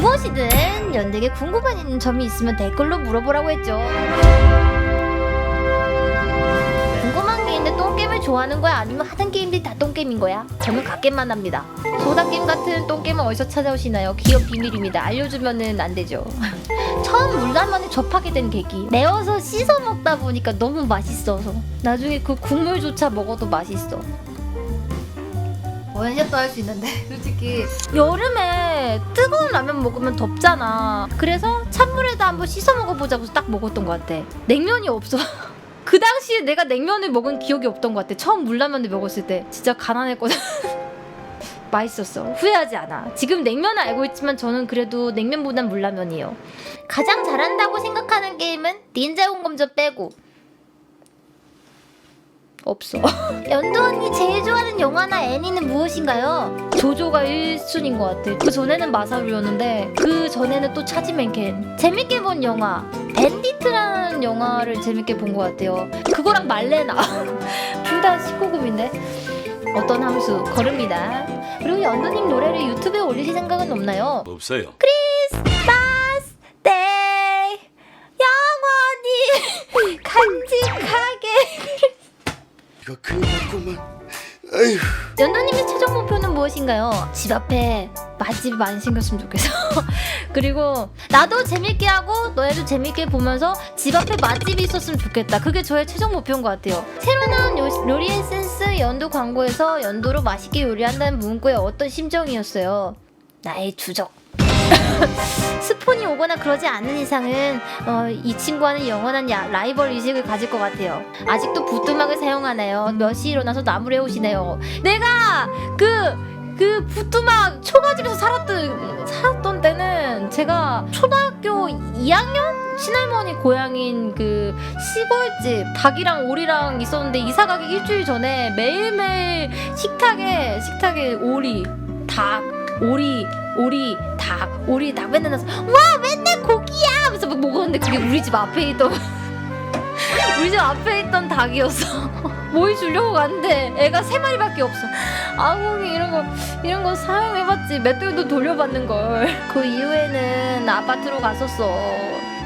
무엇이든 연대에게 궁금한 점이 있으면 댓글로 물어보라고 했죠. 궁금한 게 있는데 똥게임을 좋아하는 거야? 아니면 하던 게임들이 다 똥게임인 거야? 저는 갓게임만 합니다. 소다게임 같은 똥게임은 어디서 찾아오시나요? 기업 비밀입니다. 알려주면은 안 되죠. 처음 물라면을 접하게 된 계기. 매워서 씻어 먹다 보니까 너무 맛있어서. 나중에 그 국물조차 먹어도 맛있어. 원샷도 할 수 있는데 솔직히. 여름에 뜨거운 라면 먹으면 덥잖아. 그래서 찬물에다 한번 씻어 먹어보자고 딱 먹었던 것 같아. 냉면이 없어. 그 당시에 내가 냉면을 먹은 기억이 없던 것 같아. 처음 물라면을 먹었을 때. 진짜 가난했거든 맛있었어. 후회하지 않아. 지금 냉면은 알고 있지만 저는 그래도 냉면보단 물라면이에요. 가장 잘한다고 생각하는 게임은 닌자 공검전 빼고 없어. 연두 언니 제일 좋아하는 영화나 애니는 무엇인가요? 조조가 1순위인 것 같아. 그 전에는 마사루였는데 그 전에는 또 차지맨켄. 재밌게 본 영화 밴디트라는 영화를 재밌게 본 것 같아요. 그거랑 말레나 둘 다 19금인데 어떤 함수 걸음이다. 그리고 연두님 노래를 유튜브에 올리실 생각은 없나요? 없어요. 크리스마스 데이 영원히 간직하게 이거 큰일 났구만. 아휴. 연도님의 최종 목표는 무엇인가요? 집 앞에 맛집이 많이 생겼으면 좋겠어. 그리고 나도 재밌게 하고 너네도 재밌게 보면서 집 앞에 맛집이 있었으면 좋겠다. 그게 저의 최종 목표인 것 같아요. 새로 나온 요- 요리 에센스 연도 광고에서 연도로 맛있게 요리한다는 문구에 어떤 심정이었어요? 나의 주적. 스폰이 오거나 그러지 않는 이상은 어, 이 친구와는 영원한 야- 라이벌 의식을 가질 것 같아요. 아직도 부뚜막을 사용하나요? 몇 시 일어나서 나무를 해오시나요? 내가 그 그 부뚜막 초가집에서 살았던 살았던 때는 제가 초등학교 2학년 친할머니 고향인 그 시골집 닭이랑 오리랑 있었는데 이사 가기 일주일 전에 매일매일 식탁에 식탁에 오리 닭 오리 오리 닭 오리 닭. 맨날 나서 와 맨날 고기야. 하면서 막 먹었는데 그게 우리 집 앞에 있던 우리 집 앞에 있던 닭이었어 모이 주려고 갔는데 애가 세 마리밖에 없어. 아궁이 이런 거 이런 거 사용해봤지. 맷돌도 돌려받는 걸 그 이후에는 아파트로 갔었어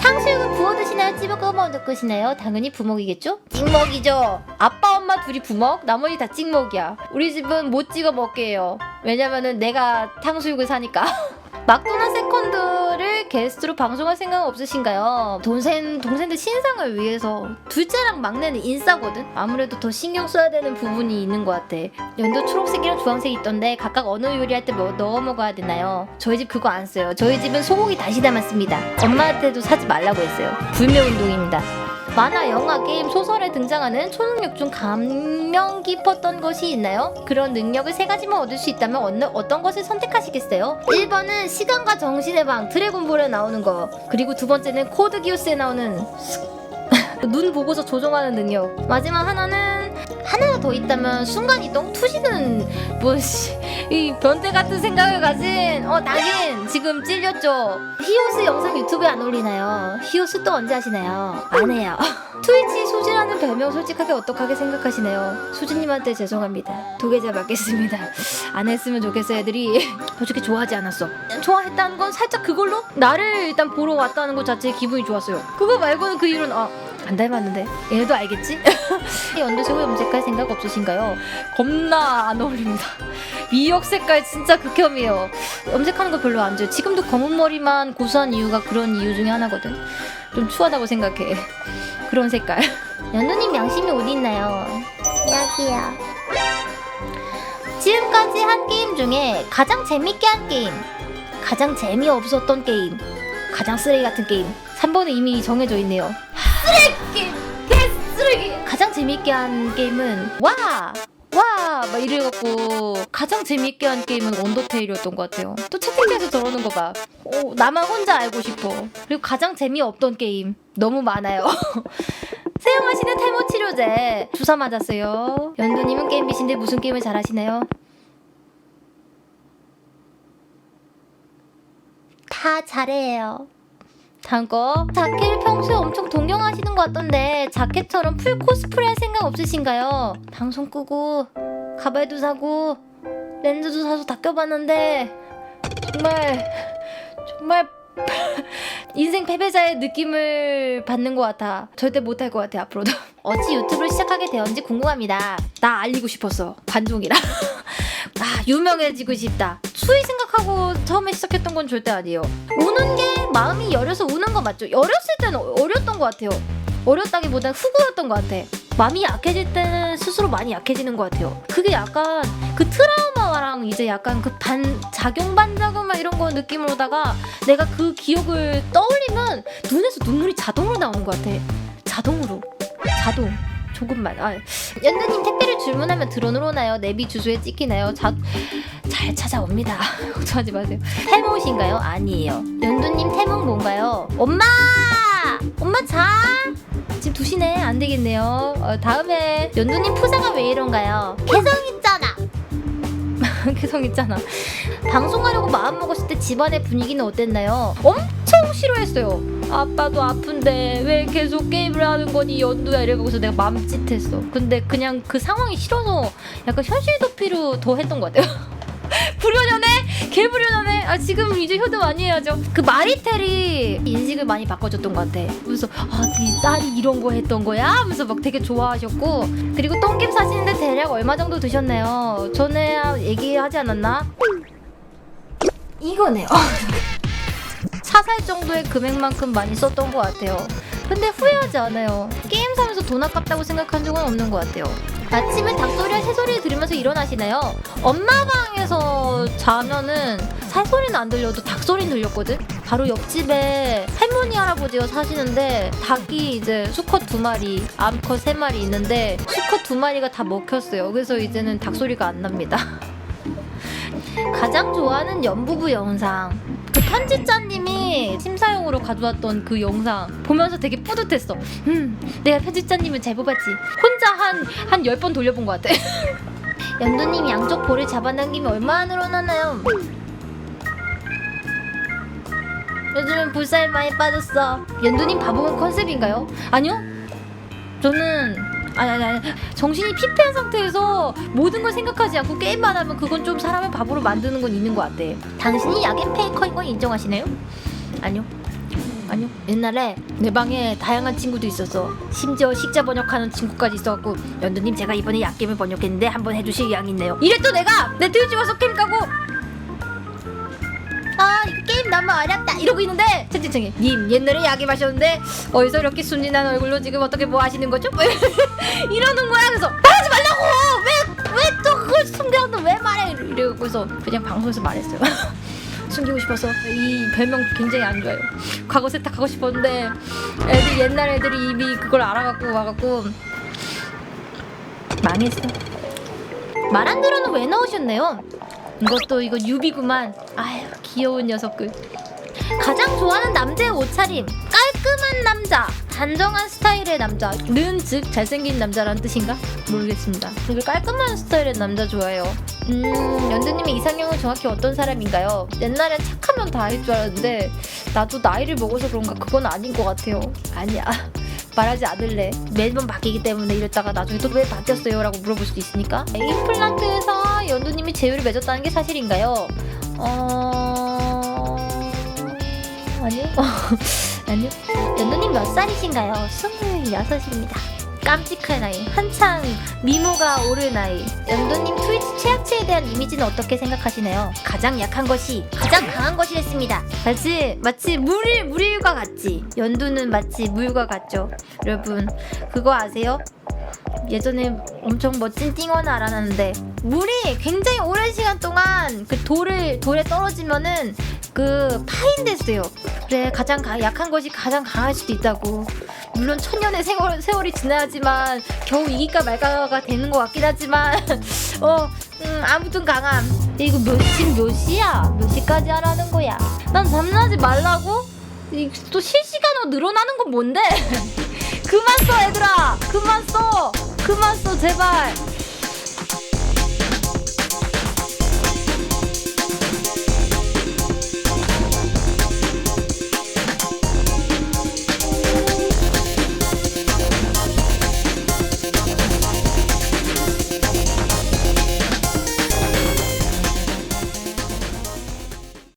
탕수육은 부어 드시나요? 찝어 꺼먹어 드시나요? 당연히 부먹이겠죠? 찍먹이죠. 아빠 엄마 둘이 부먹, 나머지 다 찍먹이야. 우리 집은 못 찍어 먹게 해요. 왜냐면은 내가 탕수육을 사니까. 막도나 세컨드를 게스트로 방송할 생각은 없으신가요? 동생 동생들 신상을 위해서 둘째랑 막내는 인싸거든. 아무래도 더 신경 써야 되는 부분이 있는 것 같아. 연도 초록색이랑 주황색이 있던데 각각 어느 요리할 때 뭐 넣어 먹어야 되나요? 저희 집 그거 안 써요. 저희 집은 소고기 다시 담았습니다. 엄마한테도 사지 말라고 했어요. 불매 운동입니다. 만화, 영화, 게임, 소설에 등장하는 초능력 중 감명 깊었던 것이 있나요? 그런 능력을 세 가지만 얻을 수 있다면 어느, 어떤 것을 선택하시겠어요? 1번은 시간과 정신의 방, 드래곤볼에 나오는 거. 그리고 두 번째는 코드 기우스에 나오는 눈 보고서 조종하는 능력. 마지막 하나는 하나가 더 있다면 순간이동? 투시는 뭐이 변태 같은 생각을 가진 어 당신 지금 찔렸죠? 히오스 영상 유튜브에 안 올리나요? 히오스 또 언제 하시나요? 안 해요. 트위치 수지라는 별명 솔직하게 어떡하게 생각하시나요? 수지님한테 죄송합니다. 두 계좌 받겠습니다. 안 했으면 좋겠어 애들이 솔직히 좋아하지 않았어. 좋아했다는 건 살짝 그걸로 나를 일단 보러 왔다는 것 자체에 기분이 좋았어요. 그거 말고는 그 이유는 아. 안 닮았는데 얘도 알겠지? 연두색을 염색할 생각 없으신가요? 겁나 안 어울립니다. 미역 색깔 진짜 극혐이에요. 염색하는 거 별로 안 좋아요. 지금도 검은 머리만 고수한 이유가 그런 이유 중에 하나거든. 좀 추하다고 생각해. 그런 색깔. 연두님 양심이 어디 있나요? 여기요. 지금까지 한 게임 중에 가장 재밌게 한 게임, 가장 재미없었던 게임, 가장 쓰레기 같은 게임. 3번은 이미 정해져 있네요. 쓰레기! 개쓰레기! 가장 재밌게 한 게임은 와! 와! 막 이래갖고 가장 재밌게 한 게임은 언더테일이었던 것 같아요. 또 채팅창에서 저러는 거 봐. 오, 나만 혼자 알고 싶어. 그리고 가장 재미없던 게임 너무 많아요. 사용하시는 탈모 치료제 주사 맞았어요. 연두님은 게임비신데 무슨 게임을 잘하시나요? 다 잘해요. 다음 거 자켓을 평소에 엄청 동경하시는 것 같던데 자켓처럼 풀 코스프레 할 생각 없으신가요? 방송 끄고 가발도 사고 렌즈도 사서 다 껴봤는데 정말 정말 인생 패배자의 느낌을 받는 것 같아. 절대 못할 것 같아 앞으로도. 어찌 유튜브를 시작하게 되었는지 궁금합니다. 나 알리고 싶었어. 관종이라. 아 유명해지고 싶다. 수위 생각 하고 처음에 시작했던 건 절대 아니에요. 우는 게 마음이 여려서 우는 거 맞죠? 어렸을 때는 어렸던 것 같아요. 어렸다기보다 후구였던 것 같아. 마음이 약해질 때는 스스로 많이 약해지는 것 같아요. 그게 약간 그 트라우마랑 이제 약간 그 반 작용 반작용 막 이런 거 느낌으로다가 내가 그 기억을 떠올리면 눈에서 눈물이 자동으로 나오는 것 같아. 자동으로. 자동. 조금만. 아, 연두님 택배를 주문하면 드론으로 오나요? 내비 주소에 찍히나요? 자, 잘 찾아옵니다. 걱정하지 마세요. 태몽이신가요? 아니에요. 연두님 태몽 뭔가요? 엄마! 엄마 자! 지금 2시네. 안 되겠네요. 어, 다음에 연두님 푸사가 왜 이런가요? 개성 있잖아. 개성 있잖아. 방송하려고 마음 먹었을 때 집안의 분위기는 어땠나요? 엄 청 싫어했어요. 아빠도 아픈데 왜 계속 게임을 하는 거니 연두야 이래가고서 내가 찢했어. 근데 그냥 그 상황이 싫어서 약간 현실 도피로 더 했던 것 같아요. 불효년해? 개불효년해? 아 지금 이제 효도 많이 해야죠. 그 마리텔이 인식을 많이 바꿔줬던 것 같아. 그래서 아네 딸이 이런 거 했던 거야? 하면서 막 되게 좋아하셨고 그리고 똥김 사시는데 대략 얼마 정도 드셨나요? 전에 얘기하지 않았나? 이거네요. 사살 정도의 금액만큼 많이 썼던 것 같아요. 근데 후회하지 않아요. 게임 사면서 돈 아깝다고 생각한 적은 없는 것 같아요. 아침에 닭소리와 새소리를 들으면서 일어나시나요? 엄마 방에서 자면은 새소리는 안 들려도 닭소리는 들렸거든? 바로 옆집에 할머니 할아버지가 사시는데 닭이 이제 수컷 두 마리, 암컷 세 마리 있는데 수컷 두 마리가 다 먹혔어요. 그래서 이제는 닭소리가 안 납니다. 가장 좋아하는 연부부 영상. 그 편집자님 이 심사용으로 가져왔던 그 영상 보면서 되게 뿌듯했어. 음, 내가 편집자님을 잘 뽑았지. 혼자 한, 한 10번 돌려본 것 같아. 연두님 양쪽 볼을 잡아당기면 얼마나 늘어나나요? 요즘은 볼살 많이 빠졌어. 연두님 바보가 컨셉인가요? 아니요. 저는 아니 아니 아니 정신이 피폐한 상태에서 모든 걸 생각하지 않고 게임만 하면 그건 좀 사람을 바보로 만드는 건 있는 것 같아. 당신이 야겜 페이커인 건 인정하시나요? 아니요. 아니요. 옛날에 내 방에 다양한 친구도 있어서 심지어 식자 번역하는 친구까지 있어갖고 연두님 제가 이번에 약겜을 번역했는데 한번 해주실 양이 있네요. 이랬또 내가 내 트위치 와서 게임 까고 아 게임 너무 어렵다 이러고 있는데 채팅창에 님 옛날에 약이 마셨는데 어디서 이렇게 순진한 얼굴로 지금 어떻게 뭐 하시는 거죠? 이러는 거야 그래서 말하지 말라고 왜 왜 또 그걸 숨겨도 왜 말해 이러고서 그냥 방송에서 말했어요 숨기고 싶어서 이 별명 굉장히 안 좋아요 과거 세탁하고 싶었는데 애들 옛날 애들이 이미 그걸 알아갖고 와갖고 망했어 말 안 들어는 왜 넣으셨네요? 이것도 이거 유비구만. 아유 귀여운 녀석들. 가장 좋아하는 남자의 옷차림. 깔끔한 남자. 단정한 스타일의 남자. 는즉 잘생긴 남자란 뜻인가? 모르겠습니다. 되게 깔끔한 스타일의 남자 좋아해요. 음, 연두님의 이상형은 정확히 어떤 사람인가요? 옛날엔 착하면 다할줄 알았는데 나도 나이를 먹어서 그런가 그건 아닌 것 같아요. 아니야. 말하지 않을래. 매번 바뀌기 때문에 이랬다가 나중에 또 왜 바뀌었어요? 라고 물어볼 수도 있으니까. 임플란트에서 연두님이 제휴를 맺었다는 게 사실인가요? 어... 아니요. 아니요. 연두님 몇 살이신가요? 26입니다. 깜찍한 나이. 한창 미모가 오른 나이. 연두님 트위치 최악체에 대한 이미지는 어떻게 생각하시나요? 가장 약한 것이 가장 강한 것이랬습니다. 마치 마치 물일 물일과 같지. 연두는 마치 물과 같죠. 여러분 그거 아세요? 예전에 엄청 멋진 띵어는 알아놨는데 물이 굉장히 오랜 시간 동안 그 돌을 돌에 떨어지면은 그 파인됐어요. 그래 가장 가- 약한 것이 가장 강할 수도 있다고. 물론 천년의 세월, 세월이 지나야지만 겨우 이기까 말까가 되는 것 같긴 하지만 어 음, 아무튼 강함. 이거 몇 지금 몇 시야? 몇 시까지 하라는 거야? 난 잠나지 말라고? 이- 또 실시간으로 늘어나는 건 뭔데? 그만 써 얘들아. 그만 써. 그만 써 제발